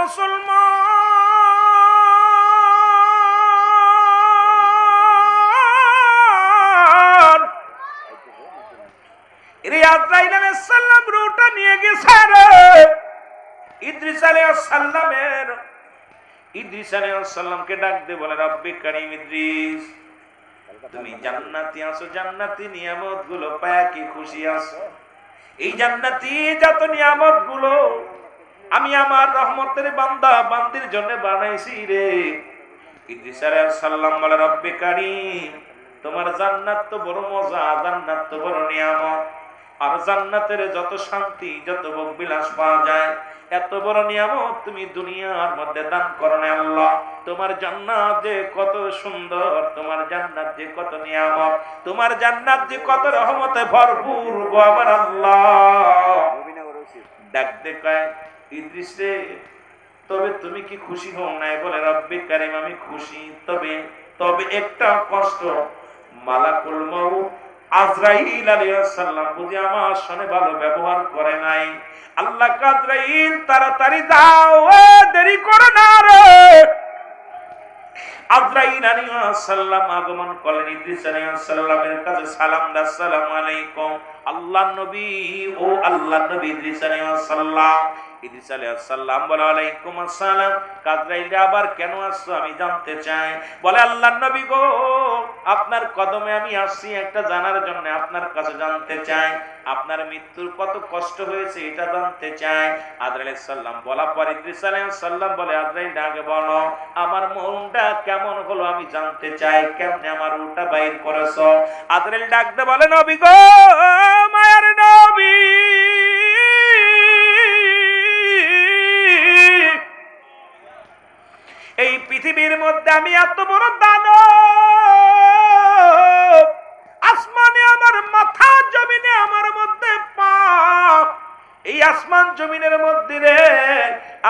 মুসলমান। আলাইহিস সালাম রুটা নিয়ে গেছে রে। ইদ্রিস আলাইহিস সালামের ইদ্রিস আলাইহিস সালামকে ডাক দিয়ে বলে, রব্বি কারীম ইদ্রিস, তুমি জান্নাতি আছো, জান্নাতি নিয়ামতগুলো পায়া কি খুশি আছো? এই জান্নাতি যত নিয়ামতগুলো আমি আমার রহমতের বান্দা বান্দির জন্য বানাইছি রে। ইদ্রিস বলে রব্বি কারীম তোমার জান্নাত তো বড় মজা জান্নাত তো বড় নিয়ামত। আর জান্নাতের যত শান্তি যত ভোগ বিলাস পাওয়া যায় এত বড় নিয়ামত তুমি দুনিয়ার মধ্যে দান করো না আল্লাহ। তোমার জান্নাত যে কত সুন্দর তোমার জান্নাত যে কত নিয়ামত তোমার জান্নাত যে কত রহমতে ভরপুর গো আমার আল্লাহ। ডাক দে কয় ইদ্রিস তবে তুমি কি খুশি হও নাই? বলে রব্বি কারিম আমি খুশি। তবে তবে একটা কষ্ট। মালাকুল মাউত আজরাইল আলাইহিস সালাম বুঝি আমার সনে ভালো ব্যবহার করে নাই। আল্লাহ কাজরাইল তাড়াতাড়ি যাও এ, দেরি করো না রে। আজরাইল আলাইহিস সালাম আগমন করলেন ইদ্রিস আলাইহিস সালামের কাছে সালাম দা আসসালামু আলাইকুম। আল্লাহ নবী ও আল্লাহ নবী ইদ্রিস আলাইহিস সালাম। ইদ্রিস আলাইহিস সালাম বলে আসসালাম। আবার কেন আসছো? আমি জানতে চাই। বলে আল্লাহ নবী গো, আপনার কদমে আমি আসছি একটা জানার জন্য। আপনার কাছে জানতে চাই। আপনার মৃত্যুর কত কষ্ট হয়েছে এটা জানতে চাই। আদরাইল সাল্লাম বলা পর ইদ্রিস আলাইহিস বলে আদরাইল আগে বলো, আমার মনটা কেমন হলো আমি জানতে চাই। কেমনে আমার উটা বাইর করেছ? আদরাইল ডাকতে বলে, নবী গো, মায়ের নবী পৃথিবীর মধ্যে আমি এত বড় দানব। আসমানে আমার মাথা, জমিনে আমার মধ্যে পা। এই আসমান জমিনের মধ্যে রে,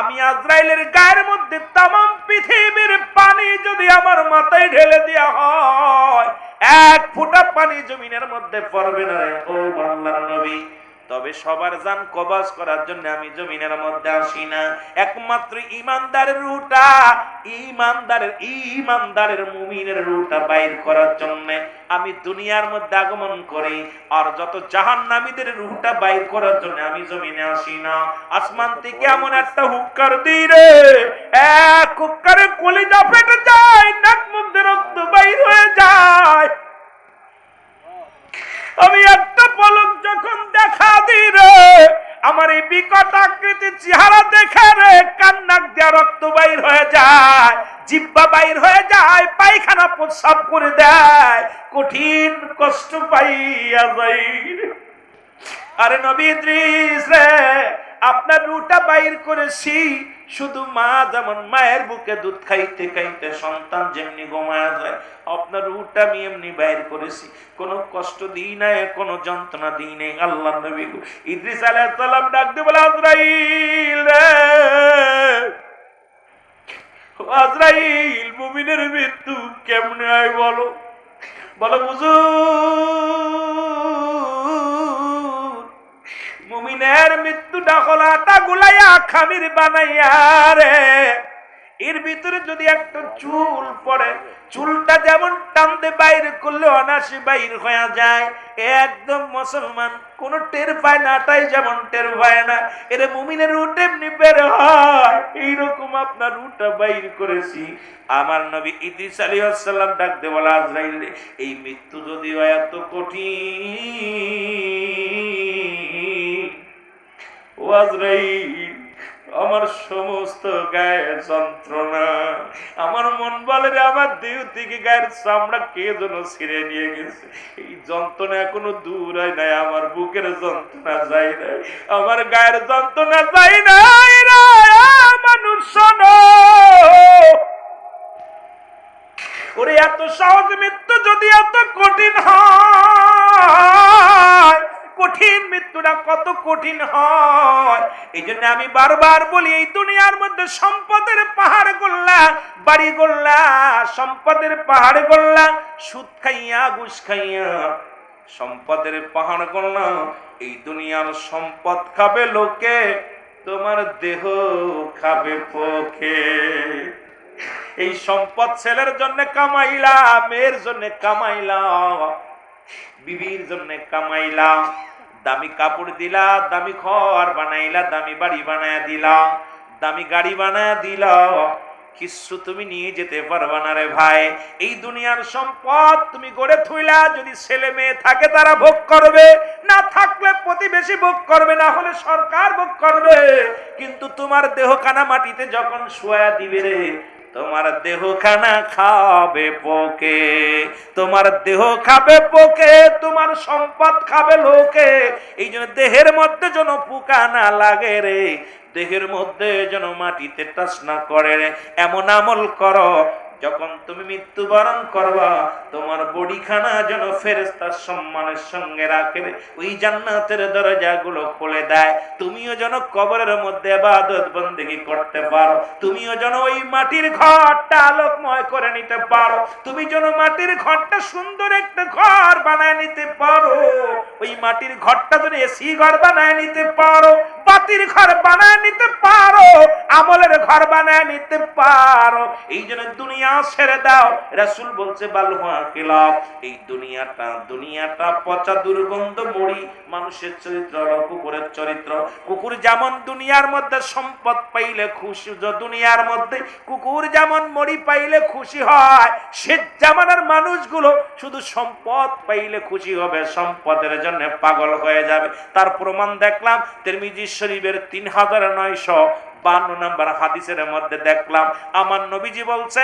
আমি আজরাইলের গায়ের মধ্যে তামাম পৃথিবীর পানি যদি আমার মাথায় ঢেলে দেওয়া হয়, এক ফোঁটা পানি জমিনের মধ্যে পড়বে না ও বাংলার নবী। তবে সবার জান কবাজ করার জন্য আমি জমিনের মধ্যে আসি না। একমাত্র ইমানদারের রুটা, ইমানদারের ইমানদারের মুমিনের রুটা বাইর করার জন্য আমি দুনিয়ার মধ্যে আগমন করি। আর যত জাহান্নামীদের রুটা বাইর করার জন্য আমি জমিনে আসি না। আসমান থেকে এমন একটা হুক্কার দিই রে, এক হুক্কারে কলিজা ফেটে যায়, নাক মধ্যে রক্ত বাইর হয়ে যায়। আমি একটা পলক যখন দেখা দিই রে, আমার এই বিকট আকৃতি চেহারা দেখে রে কান্নাক দেওয়া রক্ত বাইর হয়ে যায় জিব্বা বাইর হয়ে যায়, পায়খানা প্রস্রাব করে দেয়, কঠিন কষ্ট পাইয়া যাই আরে নবী রে আপনার রুটা বাইর করেছি। শুধু মা যেমন মায়ের বুকে দুধ খাইতে খাইতে সন্তান যেমনি ঘুমায়া যায়, আপনার রুটা আমি এমনি বাইর করেছি। কোনো কষ্ট দিই নাই, কোনো যন্ত্রণা দিই নাই। আল্লাহ নবী। ইদ্রিস আলাইহিস সালাম ডাক দিয়ে বলে, আজরাইল আজরাইল, মুমিনের মৃত্যু কেমনে হয় বলো? বলো বুঝুর মুমিনের মৃত্যুটা হল আটা গুলাইয়া খামির বানাইয়া রে। এর ভিতরে যদি একটা চুল পড়ে, চুলটা যেমন টানতে বাইরে করলে অনাসি বাইর হয়ে যায়। একদম মুসলমান, কোন টের পায় না তাই যেমন টের পায় না। এর মুমিনের রুট এমনি বের হয়। এইরকম আপনার রুটটা বাইর করেছি। আমার নবী ইদ্রিস আলাইহিস সালাম ডাক দে বলা, আজরাইল, এই মৃত্যু যদি হয় এত কঠিন আজরাইল আমার সমস্ত গায়ে যন্ত্রণা। আমার মন বলে রে আমার দেহ থেকে গায়ের চামড়া কে যেন ছিঁড়ে নিয়ে গেছে। এই যন্ত্রণা এখনও দূর হয় নাই, আমার বুকের যন্ত্রণা যায় নাই, আমার গায়ের যন্ত্রণা যায় নাই মানুষ ওরে, এত সহজ মৃত্যু যদি এত কঠিন হয় কঠিন মৃত্যুটা কত কঠিন হয়। এই জন্য আমি বারবার বলি, এই দুনিয়ার মধ্যে সম্পদের পাহাড় গোল্লা, বাড়ি গোল্লা, সম্পদের পাহাড় গোল্লা, সুদ খাইয়া, ঘুষ খাইয়া সম্পদের পাহাড় গোল্লা, এই দুনিয়ার সম্পদ খাবে লোকে, তোমার দেহ খাবে পোকে। এই সম্পদ ছেলের জন্য কামাইলা, মেয়ের জন্য কামাইলা, বিবির জন্য কামাইলা। দামি কাপড় দিলা, দামি ঘর বানাইলা, দামি বাড়ি বানায়া দিলা, দামি গাড়ি বানায়া দিলা। কিছু তুমি নিয়ে যেতে পারবা না রে ভাই। এই দুনিয়ার সম্পদ তুমি গড়ে থইলা যদি ছেলে মেয়ে থাকে তারা ভোগ করবে, না থাকলে প্রতিবেশী ভোগ করবে, না হলে সরকার ভোগ করবে। কিন্তু তোমার দেহ কানা মাটিতে যখন শোয়া দিবে রে তোমার দেহ খানা খাবে পোকে, তোমার দেহ খাবে পোকে, তোমার সম্পদ খাবে লোকে। এই জন্য দেহের মধ্যে যেন পোকা না লাগে রে, দেহের মধ্যে যেন মাটিতে টাস না করে এমন আমল করো যখন তুমি মৃত্যুবরণ করবা, তোমার বডি খানা যেন ফেরেস্তার সম্মানের সঙ্গে রাখে। ওই জান্নাতের দরজাগুলো খুলে দেয়। তুমিও যেন কবরের মধ্যে বাদত বন্দেগি করতে পারো। তুমিও যেন ওই মাটির ঘরটা আলোকময় করে নিতে পারো। তুমি যেন মাটির ঘরটা সুন্দর একটা ঘর বানায় নিতে পারো। ওই মাটির ঘরটা যেন এসি ঘর বানায় নিতে পারো। বাতির ঘর বানায় নিতে পারো, আমলের ঘর বানায় নিতে পারো। এই জন্য দুনিয়া ছেড়ে দাও। রাসূল বলছে বালুয়া কিলাব এই দুনিয়াটা দুনিয়াটা পচা দুর্গন্ধ মরি মানুষের চরিত্র, কুকুরের চরিত্র। কুকুর যেমন দুনিয়ার মধ্যে সম্পদ পাইলে খুশি দুনিয়ার মধ্যে কুকুর যেমন মরি পাইলে খুশি হয়, সে জামানার মানুষগুলো শুধু সম্পদ পাইলে খুশি হবে, সম্পদের জন্য পাগল হয়ে যাবে। তার প্রমাণ দেখলাম, তিরমিজি শরীফের তিন হাজার নয়শো নম্বর হাদিসের মধ্যে দেখলাম, আমার নবীজি বলছে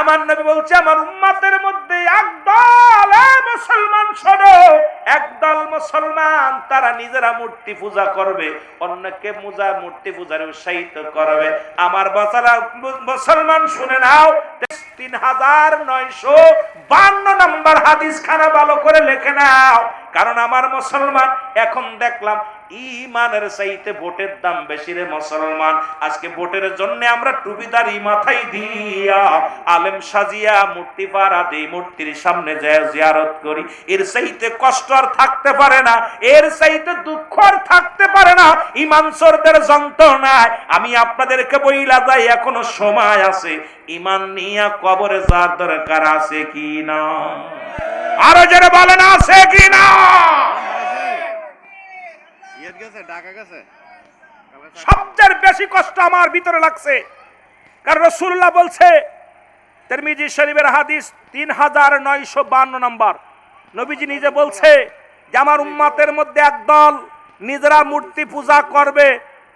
আমার নবী বলছে, আমার উম্মাতের মধ্যে একদল মুসলমান একদল মুসলমান, তারা নিজেরা মূর্তি পূজা করবে, অন্যকে মুজা মূর্তি পূজার উৎসাহিত করবে। আমার বাচ্চারা মুসলমান, শুনে নাও তিন হাজার নয়শো বান্ন নম্বর হাদিস খানা ভালো করে লেখে নাও। কারণ আমার মুসলমান, এখন দেখলাম ইমানের চাইতে ভোটের দাম বেশি রে মুসলমান। আজকে ভোটের জন্য আমরা টুপিদারি মাথায় দিয়া আলেম সাজিয়া মূর্তি পাড়া দিই মূর্তির সামনে যায় জিয়ারত করি, এর চাইতে কষ্ট আর থাকতে পারে না, এর চাইতে দুঃখ আর থাকতে পারে না, ইমান সরদের যন্ত্রণায়। আমি আপনাদেরকে বইলা যাই, এখনও সময় আছে। ইমান নিয়া কবরে যার দরকার আছে কি না? আরও যারা বলেন আছে কি না সবচেয়ে বেশি কষ্ট আমার ভিতরে লাগছে। কারণ রসুল্লাহ বলছে তেরমিজি শরীফের হাদিস তিন হাজার নয়শো বান্ন নম্বর। নবীজি নিজে বলছে যে আমার উম্মাতের মধ্যে একদল নিজেরা মূর্তি পূজা করবে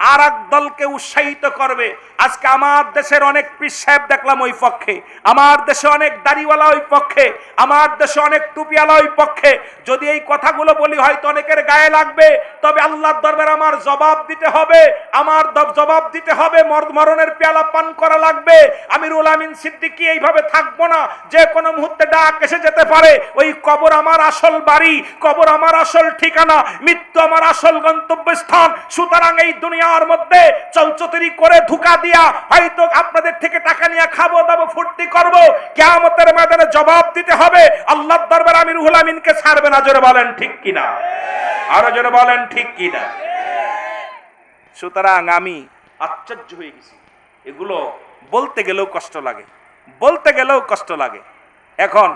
আর এক দলকে উৎসাহিত করবে। আজকে আমার দেশের অনেক পীর সাহেব দেখলাম ওই পক্ষে। আমার দেশে অনেক দাড়িওয়ালা ওই পক্ষে। আমার দেশে অনেক টুপিওয়ালা ওই পক্ষে। যদি এই কথাগুলো বলি, হয়তো অনেকের গায়ে লাগবে। তবে আল্লাহর দরবার আমার জবাব দিতে হবে। আমার জবাব দিতে হবে। মর- মরণের পেয়ালা পান করা লাগবে। আমিরুল আমিন সিদ্দিকী এইভাবে থাকব না। যে কোনো মুহূর্তে ডাক এসে যেতে পারে। ওই কবর আমার আসল বাড়ি। কবর আমার আসল ঠিকানা। মৃত্যু আমার আসল গন্তব্যস্থান। সুতরাং এই দুনিয়ার মধ্যে চলচতরি করে ধোকা দিয়া হয়তো আপনাদের থেকে টাকা নিয়ে খাব, দাবো, ফুর্তি করব। কেয়ামতের ময়দানে জবাব দিতে হবে, আল্লাহর দরবার আমি রুহুল আমিনকে ছাড়বে না, জোরে বলেন ঠিক কিনা? আরও জোরে বলেন ঠিক কিনা? সুতরাং আমি আশ্চর্য হয়ে গেছি। এগুলো বলতে গেলেও কষ্ট লাগে, বলতে গেলেও কষ্ট লাগে। এখন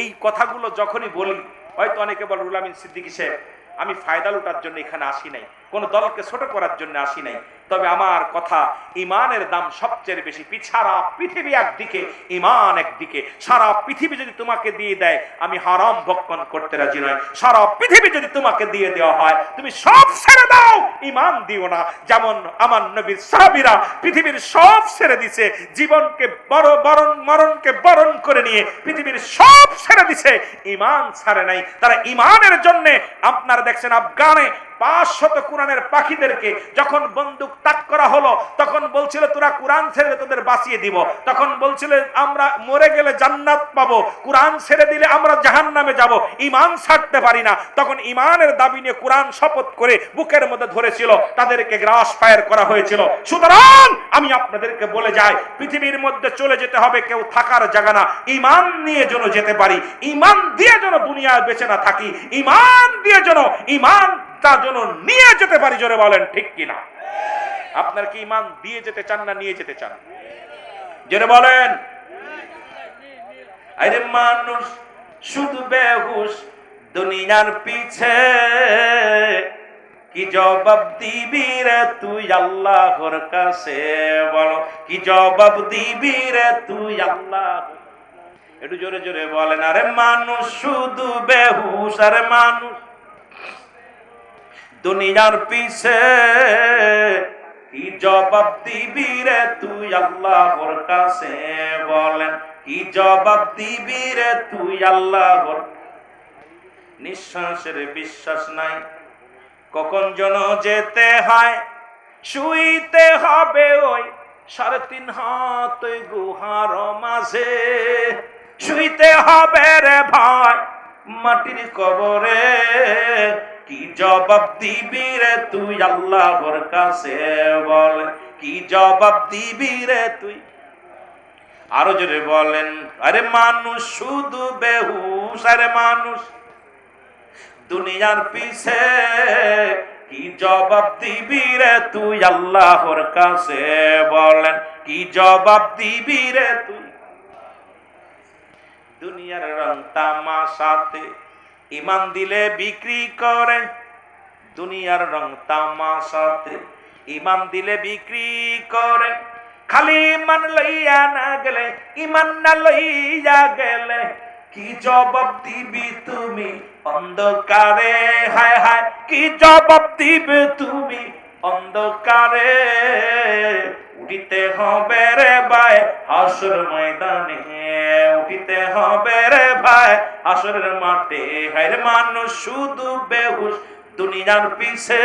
এই কথাগুলো যখনই বলি, হয়তো অনেকে বলে রুল আমিন সিদ্দিকী সাহেব আমি ফায়দা লুটার জন্য এখানে আসি নাই। কোনো দলকে ছোট করার জন্য আসি নাই। তবে আমার কথা ইমানের দাম সবচেয়ে বেশি। সারা পৃথিবী একদিকে, ইমান একদিকে। সারা পৃথিবী যদি তোমাকে দিয়ে দেয়, আমি হারাম ভক্ষণ করতে রাজি নয় সারা পৃথিবী যদি তোমাকে দিয়ে দেওয়া হয়, তুমি সব ছেড়ে দাও। ইমান দিও না। যেমন আমার নবীর সাহাবীরা পৃথিবীর সব ছেড়ে দিছে, জীবনকে বড় বরণ, মরণকে বরণ করে নিয়ে পৃথিবীর সব ছেড়ে দিছে। ইমান ছাড়ে নাই। তারা ইমানের জন্য আপনারা দেখছেন আফগানে পাঁচশত কোরআনের পাখিদেরকে যখন বন্দুক তাক করা হলো, তখন বলছিল, তোরা কোরআন ছেড়ে তোদের বাঁচিয়ে দিব। তখন বলছিল, আমরা মরে গেলে জান্নাত পাবো। কোরআন ছেড়ে দিলে আমরা জাহান নামে যাব। ইমান ছাড়তে পারি না। তখন ইমানের দাবি নিয়ে কোরআন শপথ করে বুকের মধ্যে ধরেছিল, তাদেরকে গ্রাস ফায়ার করা হয়েছিল। সুতরাং আমি আপনাদেরকে বলে যাই, পৃথিবীর মধ্যে চলে যেতে হবে, কেউ থাকার জায়গা না। ইমান নিয়ে যেন যেতে পারি ইমান দিয়ে যেন দুনিয়ায় বেঁচে না থাকি ইমান দিয়ে যেন ইমানটা যেন নিয়ে যেতে পারি, জোরে বলেন, ঠিক কিনা? আপনার কি ইমান দিয়ে যেতে চান না নিয়ে যেতে চান? জেনে বলেন। আরে মানুষ, শুধু বেহুশ, দুনিয়ার পিছে কি জবাব দিবি রে তুই আল্লাহর কাছে? বলো, কি জবাব দিবি রে তুই আল্লাহ একটু জোরে জোরে বলেন, আরে মানুষ, শুধু বেহুশ, আরে মানুষ। দুনিয়ার পিছে, কি জবাব দিবি রে তুই আল্লাহর কাছে বলেন? কি জবাব দিবি রে তুই আল্লাহর? নিঃশ্বাসের বিশ্বাস নাই। কখন যেন যেতে হয়, শুইতে হবে ওই সাড়ে তিন হাত গুহার মাঝে। শুইতে হবে রে ভাই মাটির কবরে কি জবাব দিবি রে তুই? আল্লাহর কাছে বল, কি জবাব দিবি রে তুই? আরও জোরে বলেন, আরে মানুষ শুধু বেহুশ, আরে মানুষ। দুনিয়ার পিছে কি জবাব দিবি রে তুই? আল্লাহর কাছে বলেন, কি জবাব দিবি রে তুই? দুনিয়ার রং তামাশাতে ইমান দিলে বিক্রি করে দুনিয়ার রং তামাশাতে ইমান দিলে বিক্রি করে খালি ইমান লইয়া না গেলে, ইমান না লইয়া গেলে কি জবাব দিবি তুমি? অন্ধকারে হায় হায়, কি জবাব দিবে তুমি? অন্ধকারে উঠিতে হবে রে ভাই, হাসুর ময়দানে উঠিতে হবে রে ভাই, হাসুরের মাঠে। হায় মানুষ, শুধু বেহুশ, দুনিয়ার পিছে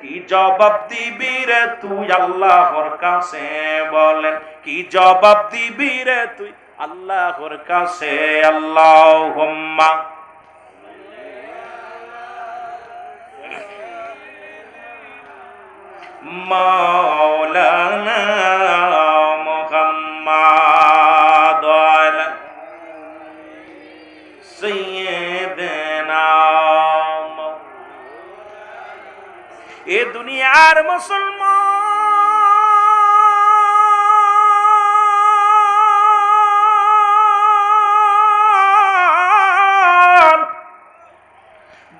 কি জবাব দিবি রে তুই আল্লাহর কাছে বলেন? কি জবাব দিবি রে তুই আল্লাহর কাছে? আল্লাহ এ দুনিয়ার মুসলমান।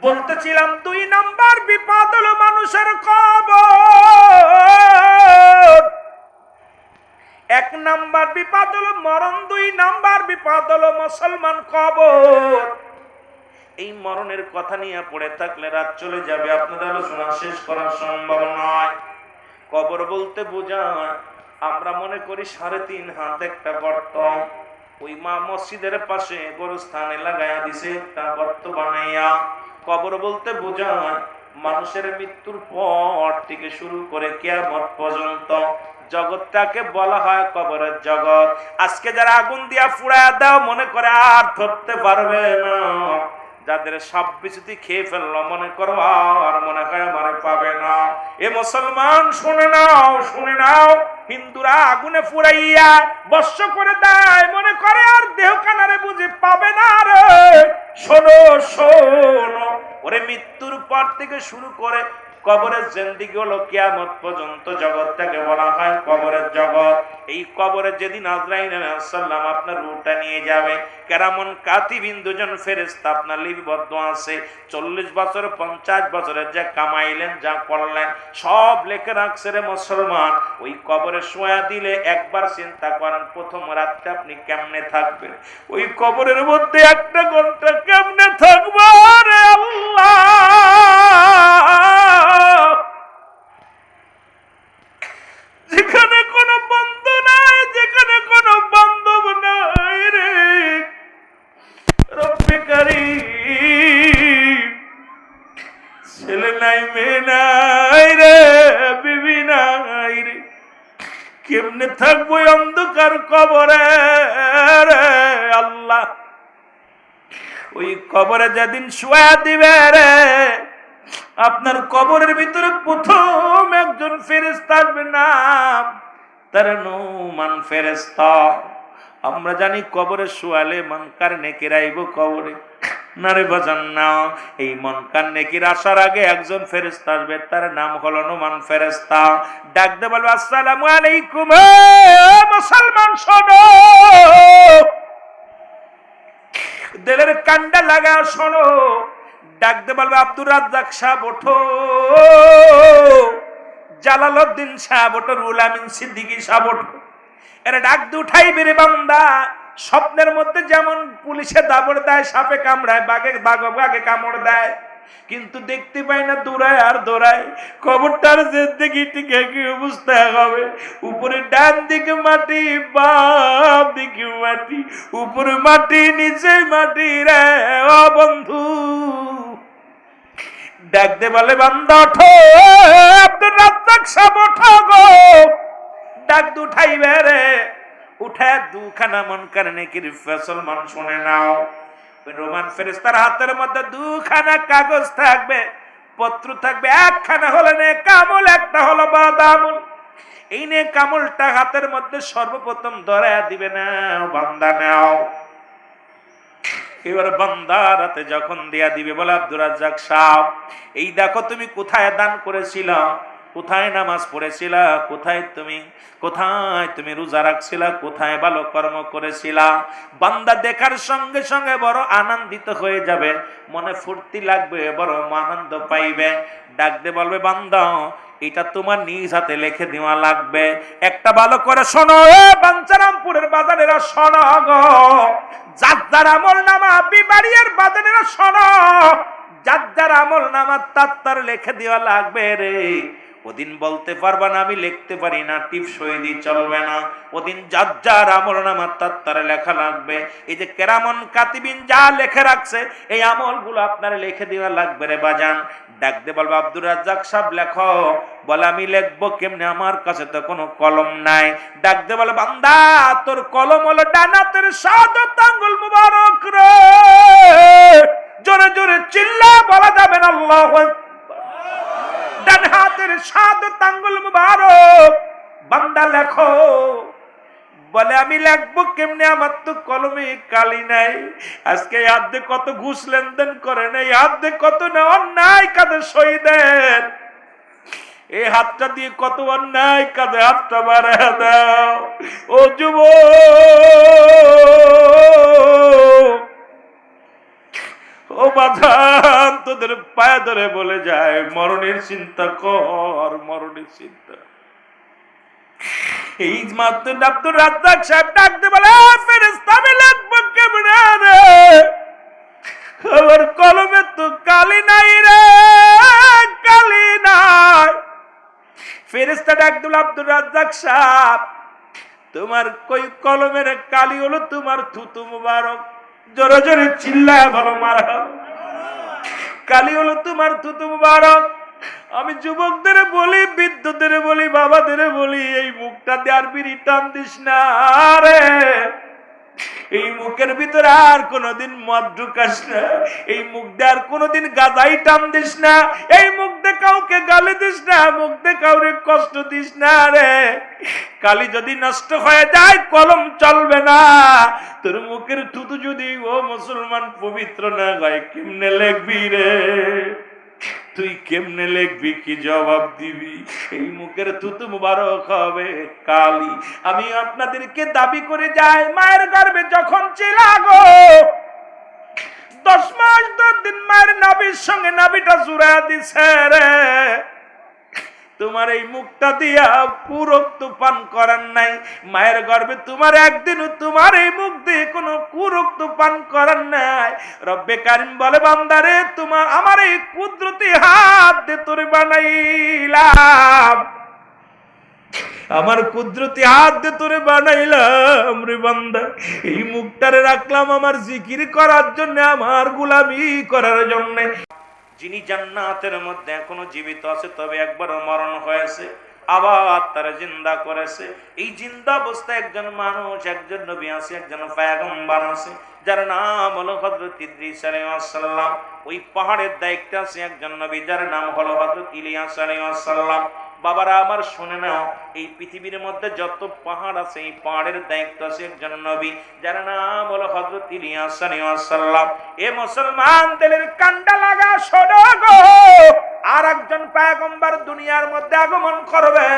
বলতেছিলাম দুই নাম্বার বিপদ হলো মানুষের কবর। এক নাম্বার বিপদ হলো মরণ, দুই নাম্বার বিপদ হলো মুসলমান কবর। এই মরণের কথা নিয়ে পড়ে থাকলে রাত চলে যাবে, আপনাদের আলোচনা শেষ করা সম্ভব নয়। কবর বলতে বোঝায়, আমরা মনে করি সাড়ে তিন হাত একটা গর্ত। ওই মা মসজিদের পাশে গোরস্থানে লাগাইয়া দিছে একটা গর্ত বানাইয়া। কবর বলতে বোঝায় মানুষের মৃত্যুর পর থেকে শুরু করে কেয়ামত পর্যন্ত জগৎটাকে বলা হয় কবরের জগৎ। আজকে যারা আগুন দিয়া ফুড়া দাও, মনে করে আর ধরতে পারবে না। যাদের সব বিচুতি খেয়ে ফেলল, মনে করো আর মনে হয় আমারে পাবে না। এ মুসলমান, শুনে নাও শুনে নাও। হিন্দুরা আগুনে ফুরাইয়া বর্ষ করে দেয়, মনে করে আর দেহ কানারে বুঝে পাবে না রে। শোনো শোনো, ওরে মৃত্যুর পর থেকে শুরু করে কবরের জেন্দিগি হলো কিয়ামত পর্যন্ত জগৎটাকে বলা হয় কবরের জগৎ। এই কবরে যেদিন সাল্লাম আপনার রুটা নিয়ে যাবে, কেরামন কাতিবিন দুজন ফেরেস্তা আপনার লিপিবদ্ধ আছে। চল্লিশ বছর, পঞ্চাশ বছরের যা কামাইলেন, যা করলেন, সব লেখে রাখছে রে মুসলমান। ওই কবরে শোয়া দিলে একবার চিন্তা করেন, প্রথম রাতটা আপনি কেমনে থাকবেন? ওই কবরের মধ্যে একটা ঘণ্টা কেমনে থাকব? রে আল্লাহ! ছেলে নাই রে, বিবি কেমনে থাকব অন্ধকার কবরে রে আল্লাহ? ওই কবরে যেদিন শুয়া দিবে রে, আপনার কবরের ভিতরে প্রথম একজন ফেরেস্তা আসবে নাম তার নুমান ফেরেস্তা আমরা জানি কবরে শুয়ালে মান কার নেকেরাইব কবরে। নারে বাজান না এই মন কান নেকির আসার আগে একজন ফেরেস্তা আসবে, তার নাম হলো নুমান ফেরেস্তা ডাক দে বলবে, আসসালামু আলাইকুম মুসলমান শোনো। দিলের কান্ডা লাগা শোনো। ডাকতে বলবে, আব্দুর রাজ্জাক সাহেব, ওঠো। জালালউদ্দিন সাহেব, ওঠো। রুল আমিন সিদ্দিকী সাহেব, ওঠো। এরা ডাক দিয়ে উঠাই বেরে বান্দা। স্বপ্নের মধ্যে যেমন পুলিশে দাবড় দেয়, সাপে কামড়ায়, বাঘে, বাঘ, বাঘে কামড় দেয়, কিন্তু দেখতে পাই না দৌড়ায় আর দৌড়ায় কবরটার অবস্থা হবে? উপরে ডান দিকে মাটি, বাম দিকে মাটি, উপরে মাটি, নিচে মাটি রে, ও বন্ধু। ডাক দে বলে বান্দা ওঠো, আব্দুর রাজ্জাক সাহেব ওঠো গো। ডাক দু উঠাইবে রে। দুখানা মন শুনে নাও। রোমান হাতের মধ্যে দুখানা কাগজ থাকবে, পত্র থাকবে, একখানা হলো নে কামল একটা হলো এই নে কামলটা হাতের মধ্যে সর্বপ্রথম ধরায়া দিবে না বান্দা নাও। এবার বান্দা রাতে যখন দেয়া দিবে, বলে আব্দুর সাহ এই দেখো তুমি কোথায় দান করেছিলা কোথায় নামাজ পড়েছিলা? কোথায় তুমি? কোথায় তুমি রোজা রাখছিলা? কোথায় ভালো কর্ম করেছিলা? বান্দা দেখার সঙ্গে সঙ্গে বড় আনন্দিত হয়ে যাবে, মনে ফুর্তি লাগবে, বড় আনন্দ পাইবে। ডাক দে বলবে, বান্দা, এটা তোমার নিজ হাতে লিখে দেওয়া লাগবে। একটা ভালো করে শোনো, এ বাঞ্চারামপুরের বাজারেরা শোনো গো। যার আমল নামা, বিবাড়িয়ার বাজারেরা শোনো। যার আমল নামা তার লিখে দেওয়া লাগবে রে। ওদিন বলতে পারবা না, আমি লিখতে পারি না, টিপ সই দিয়ে চলবে না। ওদিন যার যার আমল নামা, তার তার লেখা লাগবে। এই যে কেরামন কাতিবিন যা লেখে রাখছে, এই আমলগুলো আপনার লিখে দেওয়া লাগবে রে বাজান। ডাকতে বলব, আব্দুর রাজ্জাক সাহেব, লেখো। বলে, আমি লিখব কেমনে? আমার কাছে তো কোনো কলম নাই। ডাকতে বলে, বান্দা, তোর কলম হলো ডানাতের সাদত আঙ্গুল মুবারক রে। জোরে জোরে চিল্লা বলা যাবে না, আল্লাহ ডান হাতের সাদত আঙ্গুল মুবারক। বান্দা লেখো, বলে, আমি লিখব কেমনে? আমার তো কলমে কালি নাই। আজকে আর্ধে কত ঘুষ লেনদেন করে নাই আর্ধে কত না অন্যায় কাজে সই দেন এই হাতটা দিয়ে কত অন্যায় কাজে হাতটা বাড়ায় দাও। ও যুব ও বাধান তোদের পায়ে ধরে বলে যায়, মরণের চিন্তা কর, মরণের চিন্তা। এই মাত্র আব্দুর রাজ্জাক সাহেব ডাকতে বলে ফেরেস্তা লাগবো রে? আমার কলমে তো কালি নাই রে, কালি নাই। ফেরেস্তা ডাক দিল, আব্দুর রাজ্জাক সাহেব, তোমার কই কলমের কালি হলো? তোমার থুতু মুবারক। জোরে জোরে চিল্লায় ভালো মারা। কালি হলো তোমার থুতু মুবারক। আমি যুবকদের বলি, বৃদ্ধদের বলি, বাবাদের বলি, এই মুখটা দেওয়ার বিড়ি টান দিস না রে। এই মুখের ভিতরে আর কোনোদিন মদ ঢুকাস না। এই মুখ দিয়ে আর কোনোদিন গাজাই টান দিস না। এই মুখ কাউকে গালি দিস না, মুখ কাউরে কষ্ট দিস না রে। কালি যদি নষ্ট হয়ে যায়, কলম চলবে না। তোর মুখের যদি, ও মুসলমান পবিত্র না হয়, কেমনে লেখবি রে? তুই কেমনে লিখবি, কি জবাব দিবি? এই মুখের থুতু মুবারক হবে, কালি। আমি আপনাদেরকে দাবি করে যাই, মায়ের গর্ভে যখন চিলাগো দশ মাস দশ দিন মায়ের নাবির সঙ্গে নাবিটা জুড়া দিছে রে। তোমার এই মুখটা দিয়া কুরক্ত পান করার নাই। মায়ের গর্ভে তোমার একদিনও তোমার এই মুখ দিয়ে কোনো কুরক্ত পান করার নাই। রব্বে কারিম বলে, বান্দারে, তোমার আমার এই কুদরতি হাত দিয়ে তোরে বানাইলাম। আমার কুদরতি হাত দিয়ে তোরে বানাইলাম রে বান্দা। এই মুখটারে রাখলাম আমার জিকির করার জন্য, আমার গুলামি করার জন্য। যিনি জান্নাতের মধ্যে এখনও জীবিত আছে, তবে একবার মরণ হয়েছে, আবার তারা জিন্দা করেছে। এই জিন্দা অবস্থায় একজন মানুষ, একজন নবী আছে, একজন পায়গম্বর আছে, যার নাম হলো হজরত ইদ্রিস আলাইহিসসালাম ওই পাহাড়ের দায়িত্বে আছে একজন নবী, যার নাম হলো হজরত ইলিয়াস আলাইহিসসালাম বাবারা আমার শুনে নাও, এই পৃথিবীর মধ্যে যত পাহাড় আছে, এই পাহাড়ের দায়িত্ব আছে একজন নবী, যার নাম হলো হজরত ইলিয়াস সাল্লাম এ মুসলমান তেলের কান্ডা লাগা শোনো গো। আর একজন পায়গম্বর দুনিয়ার মধ্যে আগমন করবে,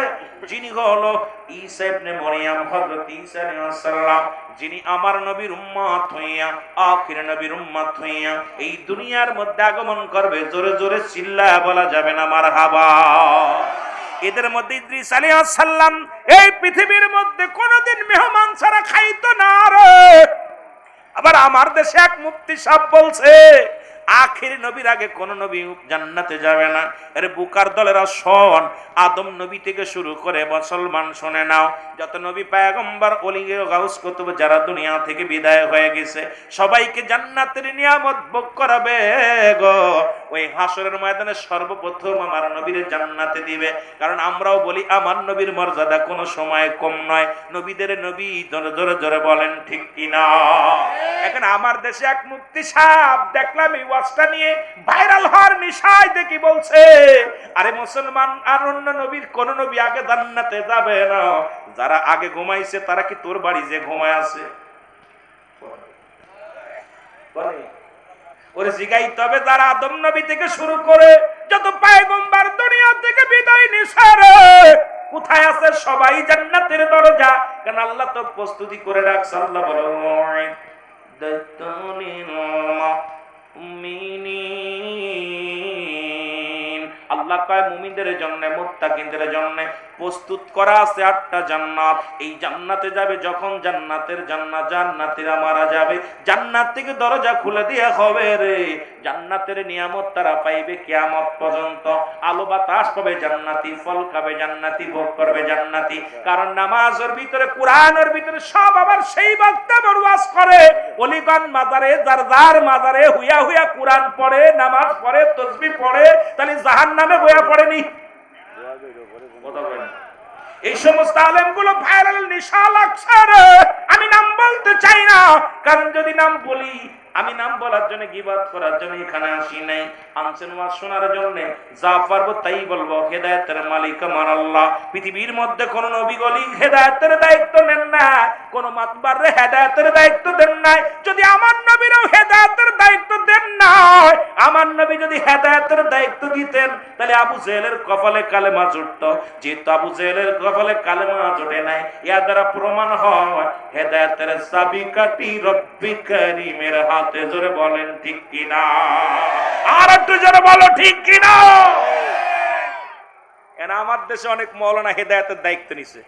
যিনি হলো ঈসা ইবনে মরিয়াম, হযরত ঈসা আলাইহিস সালাম, যিনি আমার নবীর উম্মত হইয়া, আখির নবীর উম্মত হইয়া এই দুনিয়ার মধ্যে আগমন করবে। জোরে জোরে চিল্লায় বলা যাবে না, মারহাবা। এদের মধ্যে ইদ্রিস আলী আসাল্লাম এই পৃথিবীর মধ্যে কোনোদিন মেহমান ছাড়া খাইতো না আবার আমার দেশে এক মুক্তি সাপ বলছে আখির নবীর আগে কোন নবী জান্নাতে যাবে না। এর বুকার দলেরা শোন আদম নবী থেকে শুরু করে মুসলমান, শুনে নাও। যত নবী পায়গম্বর অলি গাউস কুতুব, যারা দুনিয়া থেকে বিদায় হয়ে গেছে, সবাইকে জান্নাতের নিয়ামত ভোগ করাবে গো। ওই হাসরের ময়দানে সর্বপ্রথম আমার নবীর জান্নাতে দিবে। কারণ আমরাও বলি, আমার নবীর মর্যাদা কোনো সময় কম নয়। নবীদের নবী জোরে জোরে জোরে বলেন, ঠিক কিনা? এখন আমার দেশে এক মুক্তি সাপ দেখলাম ওয়াজটা নিয়ে ভাইরাল হওয়ার নিশায় দেখি বলছে, আরে মুসলমান আর অন্য নবীর কোন নবী আগে জান্নাতে যাবে না। যারা আগে ঘুমাইছে, তারা কি তোর বাড়ি যে ঘুমায় আছে? ওরে আল্লাহ তো প্রস্তুতি করে রাখছে, আল্লাহ বলো المؤمنين আল্লাহ কয়, মুমিনদের জন্য, মুত্তাকিনদের জন্য প্রস্তুত করা আছে আটটা জান্নাত। এই জান্নাতে যাবে যখন জান্নাতের জান্নাত জান্নাতীরা মারা যাবে। জান্নাত থেকে দরজা খুলে দেয়া হবে রে। জান্নাতের নিয়ামত তারা পাইবে কিয়ামত পর্যন্ত। আলো বাতাস পাবে জান্নাতি, ফল খাবে জান্নাতি, ভোগ করবে জান্নাতি। কারণ নামাজের ভিতরে, কোরআনের ভিতরে সব আবার সেই বক্তব্য ওয়াজ করে। অলিগন মাজারে যার মাজারে হুইয়া হুইয়া কোরআন পড়ে, নামাজ পড়ে, তসবি পড়ে, তাহলে জাহান নামে বইয়া পড়েনি। এই সমস্ত আলেমগুলো ভাইরাল নিশা লাগছে আমি নাম বলতে চাই না। কারণ যদি নাম বলি আমি নাম বলার জন্য গিবাদ করার জন্য এখানে আসি নাই। আনছেন ওয়াজ শোনার জন্য যা পারব তাই বলব, হেদায়েতের মালিক আমার আল্লাহ। পৃথিবীর মধ্যে কোন নবী গলি হেদায়েতের দায়িত্ব নেন না। কোন মাতবারে হেদায়েতের দায়িত্ব দেন নাই। যদি আমার নবীরও হেদায়েতের দায়িত্ব দেন না আমার নবী যদি হেদায়েতের দায়িত্ব দিতেন, তাহলে আবু জেহেলের কপালে কালেমা জুটতো। যেহেতু আবু জেহেলের কপালে কালেমা জোটে নাই ইয়া দ্বারা প্রমাণ হয়, হেদায়েতের চাবি কাটি রব্বি কারিমের হাতে জোরে বলেন, ঠিক কিনা? আর একটু জোরে বলো, ঠিক কিনা? এনা আমার দেশে অনেক মৌলানা হেদায়েতের দায়িত্ব নিছে।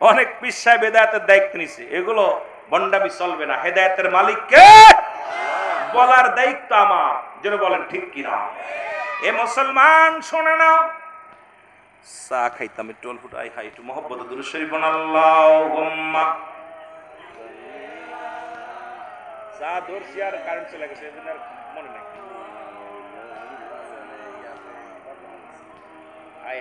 অনেক পিসায় বেদায়েতের দায়িত্ব নিছে। এগুলো বন্ডামি চলবে না। হেদায়েতের মালিককে বলার দায়িত্ব আমার। যেন বলেন, ঠিক কিনা? এ মুসলমান, শোনে না। চা খাইতাম, একটু অল্প আই খাই, একটু মহব্বত দুরু শরীফ আল্লাহুম্মা। যা ধরছি আর কারেন্ট চলে গেছে, এজন্য আর মনে নাই। হাই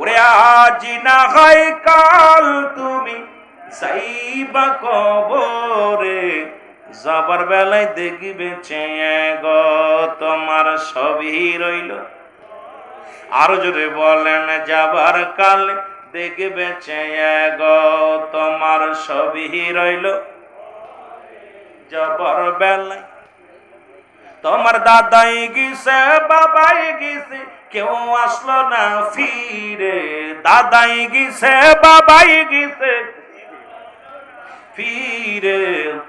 ওরে আজি না হয় কাল তুমি যাইবা কবরে যাবার বেলায় দেখবে চেয়ে গো, তোমার সবই রইল। আরও জোরে বলেন যাবার কাল দেখবে চেয়ে গো, তোমার সবই রইল। যাবার বেলায় তোমার দাদাই গিসে বাবাই গিসে কেউ আসলো না ফিরে। দাদাই গিসে বাবাই গিছে ফিরে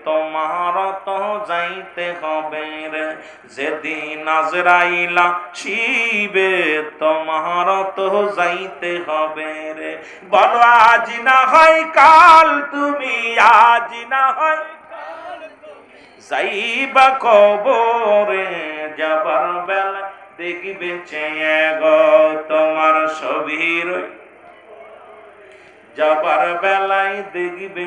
তোমার তো যাইতে হবে রে। যেদিন আজরাইলা শিবে তোমার তো যাইতে হবে রে। বলো, আজ না হয় কাল তুমি, আজ না হয় যাইবা কবরে, যাবার বেলা দেখবে চেয়ে গো তোমার ছবি রই যাবার বেলায় দেখবে